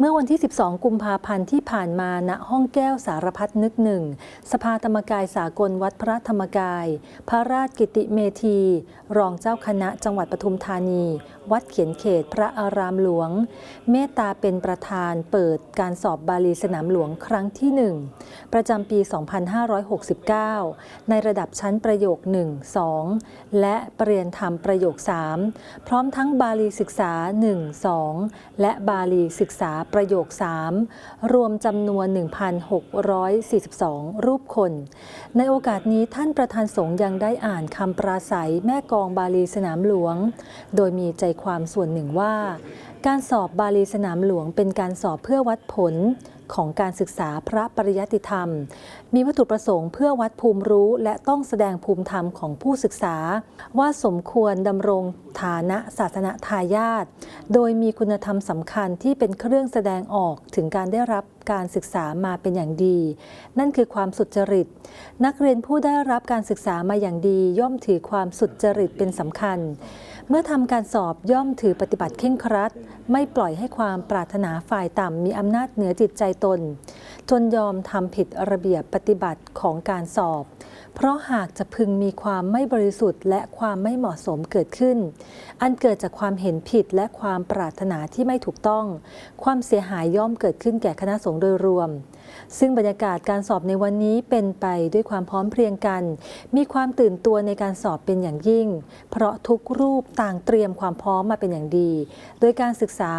เมื่อวันที่ 12 กุมภาพันธ์ที่ผ่านมาณห้องแก้วสารพัดนึกหนึ่ง สภาธรรมกายสากลวัดพระธรรมกาย พระราชกิติเมธี รองเจ้าคณะจังหวัดปทุมธานี วัดเขียนเขตพระอารามหลวง เมตตาเป็นประธานเปิดการสอบบาลีสนามหลวงครั้งที่หนึ่งประจำปี 2569 ในระดับชั้นประโยค 1 2 และปรริญญาธรรมประโยค 3 พร้อมทั้งบาลีศึกษา 1 2 และบาลีศึกษาประโยค 3 รวมจำนวน 1,642 รูปคน ในโอกาสนี้ท่านประธานสงฆ์ยังได้อ่านคำปราศัยแม่กองบาลีสนามหลวง โดยมีใจความส่วนหนึ่งว่า การสอบบาลีสนามหลวงเป็นการสอบเพื่อวัดผล ของการศึกษาพระปริยัติธรรม มีวัตถุประสงค์เพื่อวัดภูมิรู้และต้องแสดงภูมิธรรมของผู้ศึกษา ว่าสมควรดำรงฐานะศาสนาทายาทโดยมีคุณธรรมสำคัญที่เป็นเครื่องแสดงออกถึงการได้รับการศึกษามาเป็นอย่างดี นั่นคือความสุจริต นักเรียนผู้ได้รับการศึกษามาอย่างดี ย่อมถือความสุจริตเป็นสำคัญ เมื่อทำการสอบย่อมถือปฏิบัติเข่งครัด ไม่ปล่อยให้ความปรารถนาฝ่ายต่ำมีอำนาจเหนือจิตใจตน จนยอมทำผิดระเบียบปฏิบัติของการสอบ เพราะหากจะพึงมีความไม่บริสุทธิ์ และความไม่เหมาะสมเกิดขึ้น อันเกิดจากความเห็นผิดและความปรารถนาที่ไม่ถูกต้อง ความเสียหายย่อมเกิดขึ้นแก่คณะสงฆ์โดยรวม ซึ่งบรรยากาศการสอบในวันนี้เป็นไปด้วยความพร้อมเพรียงกัน มีความตื่นตัวในการสอบเป็นอย่างยิ่ง เพราะทุกรูปต่างเตรียมความพร้อมมาเป็นอย่างดี โดยการศึกษา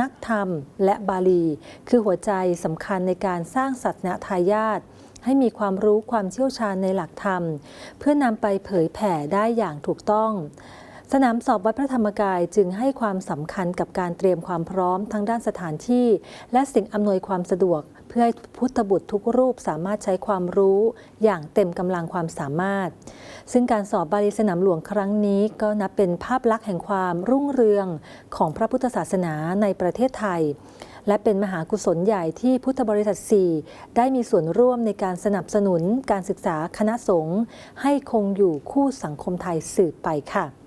นักธรรม และบาลี คือหัวใจสำคัญในการสร้างสัตนทายาท ให้มีความรู้ความเชี่ยวชาญในหลักธรรม เพื่อนำไปเผยแผ่ได้อย่างถูกต้องสนามสอบวัดพระธรรมกายจึงให้ความสำคัญกับการเตรียมความพร้อมทั้งด้านสถานที่ และสิ่งอำนวยความสะดวก เพื่อให้พุทธบุตรทุกรูปสามารถใช้ความรู้อย่างเต็มกำลังความสามารถ ซึ่งการสอบบาลีสนามหลวงครั้งนี้ก็นับเป็นภาพลักษณ์แห่งความรุ่งเรืองของพระพุทธศาสนาในประเทศไทย และเป็นมหากุศลใหญ่ที่พุทธบริษัท 4 ได้มีส่วนร่วมในการสนับสนุนการศึกษาคณะสงฆ์ให้คงอยู่คู่สังคมไทยสืบไปค่ะ